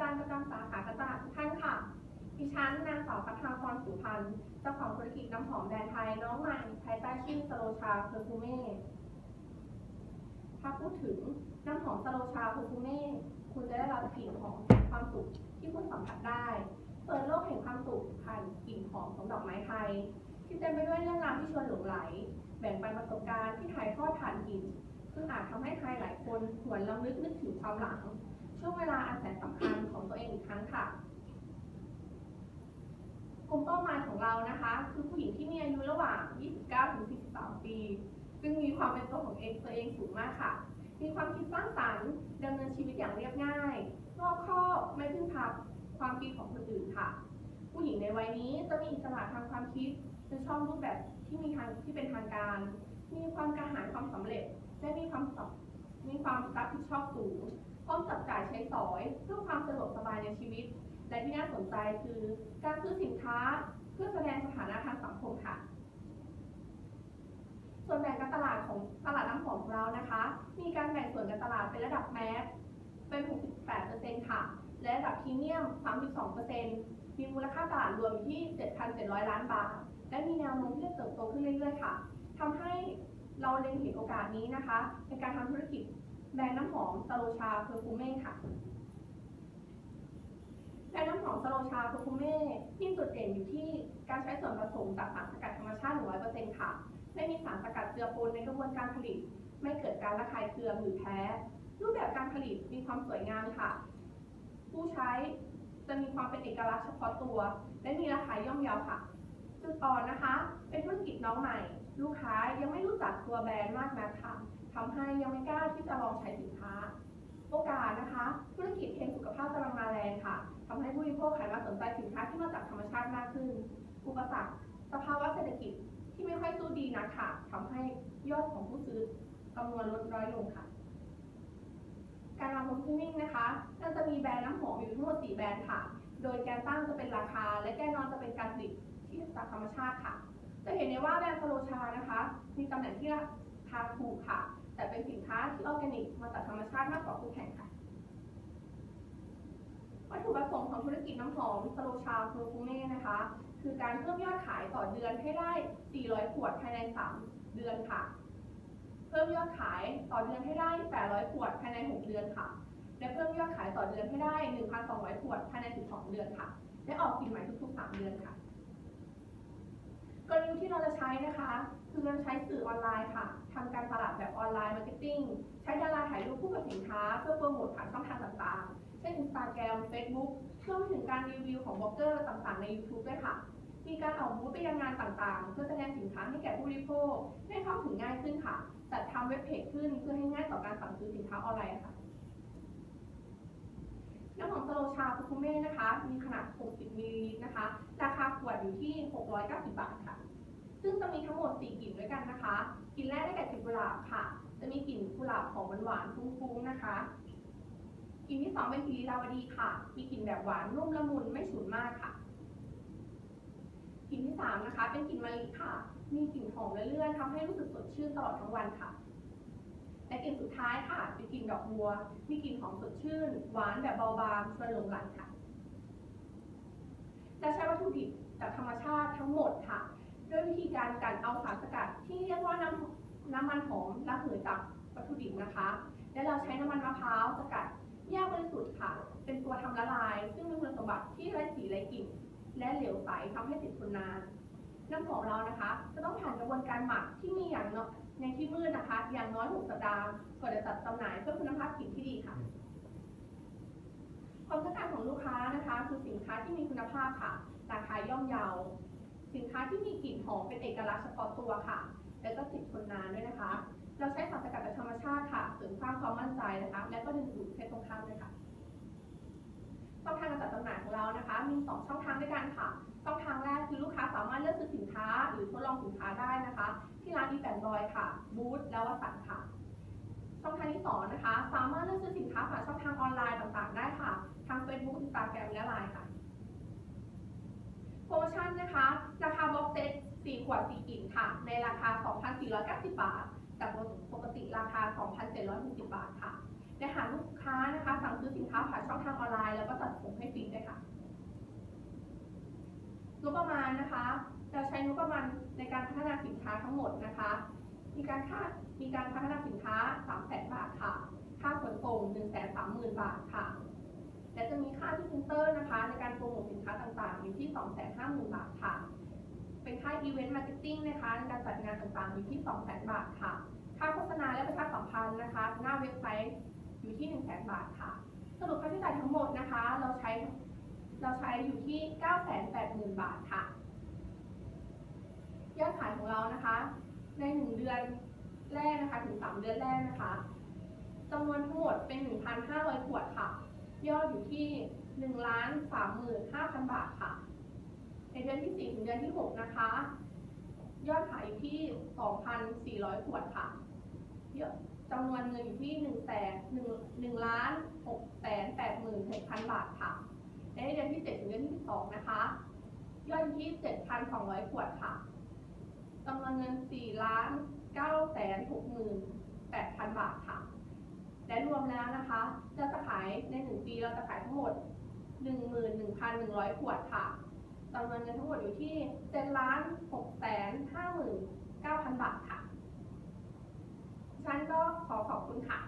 จารย์ประจำสาขากรตลาทุกท่านค่ะ ดิฉันนางสาวพัฒนาพรสุพันธ์เจ้าของธุรกิจน้ำหอมแบรนด์ไทยน้องใหม่ภายใต้ชื่อสโลชาเพอร์ฟูเม่ถ้าพูดถึงน้ำหอมสโลชาเพอร์ฟูเม่คุณจะได้รับกลิ่นหอมแห่งความสุขที่คุณสัมผัสได้ เปิดโลกแห่งความสุขผ่านกลิ่นหอมของดอกไม้ไทย ที่เต็มไปด้วยเรื่องราวที่ชวนหลงไหล แบ่งปันประสบการณ์ที่ถ่ายทอดผ่านกลิ่นซึ่งอาจทำให้ใครหลายคนหวนรำลึกนึกถึงความหลัง ช่วงเวลาอันแสนสำคัญของตัวเองอีกครั้งค่ะ กลุ่มเป้าหมายของเรานะคะ คือผู้หญิงที่มีอายุระหว่าง 29 ถึง 43 ปี ซึ่งมีความเป็นตัวของเองตัวเองสูงมากค่ะ มีความคิดสร้างสรรค์ดำเนินชีวิตอย่างเรียบง่ายรอบคอบไม่พึ่งพาความคิดของคนอื่นค่ะ ผู้หญิงในวัยนี้จะมีอิสระทางความคิดจะชอบรูปแบบที่มีทางที่เป็นทางการ มีความกระหายความสำเร็จ และมีความสอบมีความรับผิดชอบสูงพร้อมจับายใช้สอยเพื่อความสะดวกสบายในชีวิต และที่น่าสนใจคือการซื้อสินค้าเพื่อแสดงสถานะทางสังคมค่ะ ส่วนแบ่งการตลาดของตลาดน้ำหอมของเรานะคะ มีการแบ่งส่วนการตลาดเป็นระดับแมสเป็น 68%ค่ะ และระดับพรีเมียม 32%มีมูลค่าตลาดรวมอยู่ที่ 7,700 ล้านบาท และมีแนวโน้มที่จะเติบโตขึ้นเรื่อยๆ ค่ะ ทำให้เราเล็งเห็นโอกาสนี้นะคะ ในการทำธุรกิจ แบรนด์น้ำหอมสโลชาเพอร์ฟูเม่ค่ะ แบรนด์น้ำหอมสโลชาเพอร์ฟูเม่มีจุดเด่นอยู่ที่การใช้ส่วนผสมจากสารสกัดธรรมชาติ 100%ค่ะ ไม่มีสารสกัดเจือปนในกระบวนการผลิต ไม่เกิดการระคายเคืองหรือแพ้ รูปแบบการผลิตมีความสวยงามค่ะ ผู้ใช้จะมีความเป็นเอกลักษณ์เฉพาะตัว และมีราคาย่อมเยาค่ะ จุดอ่อนนะคะ เป็นธุรกิจน้องใหม่ ลูกค้ายังไม่รู้จักตัวแบรนด์มากนักค่ะ ทำให้ยังไม่กล้าที่จะลองใช้สินค้า โอกาสนะคะ ธุรกิจเทรนสุขภาพกำลังมาแรงค่ะทำให้ผู้บริโภคหันมาสนใจสินค้าที่มาจากธรรมชาติมากขึ้น อุปสรรคสภาวะเศรษฐกิจที่ไม่ค่อยสู้ดีนักค่ะทำให้ยอดของผู้ซื้อจำนวนลดน้อยลงค่ะ การวางโพสติ้งนะคะน่าจะมีแบรนด์น้ำหอมอยู่ทั้งหมด4แบรนด์ค่ะ โดยแกนตั้งจะเป็นราคา และแกนนอนจะเป็นการผลิตที่จากธรรมชาติค่ะ จะเห็นได้ว่าแบรนด์สโลชานะคะ มีตำแหน่งที่ราคาถูกค่ะ แต่เป็นสินค้าที่ออร์แกนิกมาจากธรรมชาติมากกว่าคู่แข่งค่ะ วัตถุประสงค์ของธุรกิจน้ำหอมสโลชาเพอร์ฟูเม่นะคะ คือการเพิ่มยอดขายต่อเดือนให้ได้ 400 ขวดภายใน 3 เดือนค่ะ เพิ่มยอดขายต่อเดือนให้ได้ 800 ขวดภายใน 6 เดือนค่ะ และเพิ่มยอดขายต่อเดือนให้ได้ 1,200 ขวดภายใน 12 เดือนค่ะ และออกกลิ่นใหม่ทุกๆ 3 เดือนค่ะกลยุทธ์ที่เราจะใช้นะคะ คือเราใช้สื่อออนไลน์ค่ะทำการตลาดแบบออนไลน์มาร์เก็ตติ้งใช้ดาราถ่ายรูปคู่กับสินค้า เพื่อโปรโมทผ่านช่องทางต่างๆ เช่น Instagram Facebook รวมถึงการรีวิวของบล็อกเกอร์ต่างๆ ใน YouTube ด้วยค่ะ มีการออกบูธไปยังงานต่างๆ เพื่อแสดงสินค้าให้แก่ผู้บริโภคให้เข้าถึงง่ายขึ้นค่ะ จัดทำเว็บเพจขึ้นเพื่อให้ง่ายต่อการสั่งซื้อสินค้าออนไลน์ค่ะน้ำหอมสโลชาคุคุเม่นะคะ มีขนาด 60มิลลิลิตรนะคะ ราคาขวดอยู่ที่ 690 บาทค่ะ ซึ่งจะมีทั้งหมด 4 กลิ่นด้วยกันนะคะ กลิ่นแรกได้แก่กลิ่นกุหลาบค่ะ จะมีกลิ่นกุหลาบหอมหวานๆฟุ้งๆนะคะ กลิ่นที่ 2 เป็นกลิ่นลีลาวดีค่ะ มีกลิ่นแบบหวานนุ่มละมุนไม่ฉุนมากค่ะ กลิ่นที่ 3 นะคะ เป็นกลิ่นมะลิค่ะ มีกลิ่นหอมและเลื่อนทำให้รู้สึกสดชื่นตลอดทั้งวันค่ะ และกลิ่นสุดท้ายค่ะเป็นกลิ่นดอกบัว มีกลิ่นหอมสดชื่น หวานแบบเบาบางชวนหลงไหลค่ะ และใช้วัตถุดิบจากธรรมชาติทั้งหมดค่ะ ด้วยวิธีการกลั่นเอาสารสกัดที่เรียกว่าน้ำน้ำมันหอมระเหยจากวัตถุดิบนะคะ และเราใช้น้ำมันมะพร้าวสกัดแยกบริสุทธิ์ค่ะ เป็นตัวทำละลาย ซึ่งมีคุณสมบัติที่ไร้สีไร้กลิ่นและเหลวใสทำให้ติดทนนาน น้ำหอมเรานะคะ จะต้องผ่านกระบวนการหมักที่มีอย่างน้อยในที่มืดนะคะ อย่างน้อย6สัปดาห์ก่อนจะจัดจำหน่ายเพื่อคุณภาพกลิ่นที่ดีค่ะ ความต้องการของลูกค้านะคะ คือสินค้าที่มีคุณภาพค่ะ ราคาย่อมเยา สินค้าที่มีกลิ่นหอมเป็นเอกลักษณ์เฉพาะตัวค่ะ และก็ติดทนนานด้วยนะคะ เราใช้สารสกัดจากธรรมชาติค่ะเสริมสร้างความมั่นใจนะคะ และก็ดึงดูดเพศตรงข้ามด้วยค่ะช่องทางการจัดจำหน่ายของเรานะคะ มี 2 ช่องทางด้วยกันค่ะ ช่องทางแรกคือลูกค้าสามารถเลือกซื้อสินค้า หรือทดลองสินค้าได้นะคะ ที่ร้านอีแปนบอยค่ะ บูธและวัสันค่ะ ช่องทางที่2นะคะ สามารถเลือกซื้อสินค้าผ่านช่องทางออนไลน์ต่างๆ ได้ค่ะ ทาง Facebook Instagram และ Line ค่ะ โปรโมชั่นนะคะ ราคาบ็อกเซต4ขวด 4กิ่นค่ะ ในราคา 2,490 บาท จากปกติราคา 2,760 บาทค่ะในหาลูกค้านะคะ สั่งซื้อสินค้าผ่านช่องทางออนไลน์แล้วก็จัดส่งให้ฟรีด้วยค่ะงบประมาณนะคะจะใช้งบประมาณในการพัฒนาสินค้าทั้งหมดนะคะ มีการค่ามีการพัฒนาสินค้า3 0 0แสนบาทค่ะ ค่าขนส่ง1 3 0 0 0 0 บาทค่ะ และจะมีาพรีเซนเตอร์นะคะ ในการโปรโมทสินค้าต่างๆ อยู่ที่ 250,000 บาทค่ะ เป็นค่าอีเวนต์มาร์เก็ตติ้งนะคะ ในการจัดงานต่างๆ อยู่ที่ 200,000 บาทค่ะ ค่าโฆษณาและประชาสัมพันธ์นะคะ หน้าเว็บไซต์อยู่ที่ 100,000 บาทค่ะ สรุปค่าใช้จ่ายทั้งหมดนะคะ เราใช้เราใช้อยู่ที่ 980,000 บาทค่ะ ยอดขายของเรานะคะ ใน 1 เดือนแรกนะคะ ถึง 3 เดือนแรกนะคะจำนวนทั้งหมดเป็น 1,500 ขวดค่ะ ยอดอยู่ที่1ล้าน35,000บาทค่ะ ในเดือนที่ 4 ถึงเดือนที่ 6 นะคะ ยอดขายอยู่ที่ 2,400 ขวดค่ะเยอดจำนวนเงินอยู่ที่1แสน1 1ล้าน6แสน86,000บาทค่ะ ในเดือนที่ 7 ถึงเดือนที่ 2 นะคะ ยอดอยู่ที่ 7,200 ขวดค่ะจำนวนเงิน4ล้าน9แสน68,000 บาทค่ะ และรวมแล้วนะคะ เราจะขายใน 1 ปีเราจะขายทั้งหมด 11,100 ขวดค่ะจำนวนเงินทั้งหมดอยู่ที่7ล้าน6แสน59,000 บาทค่ะฉันก็ขอขอบคุณค่ะ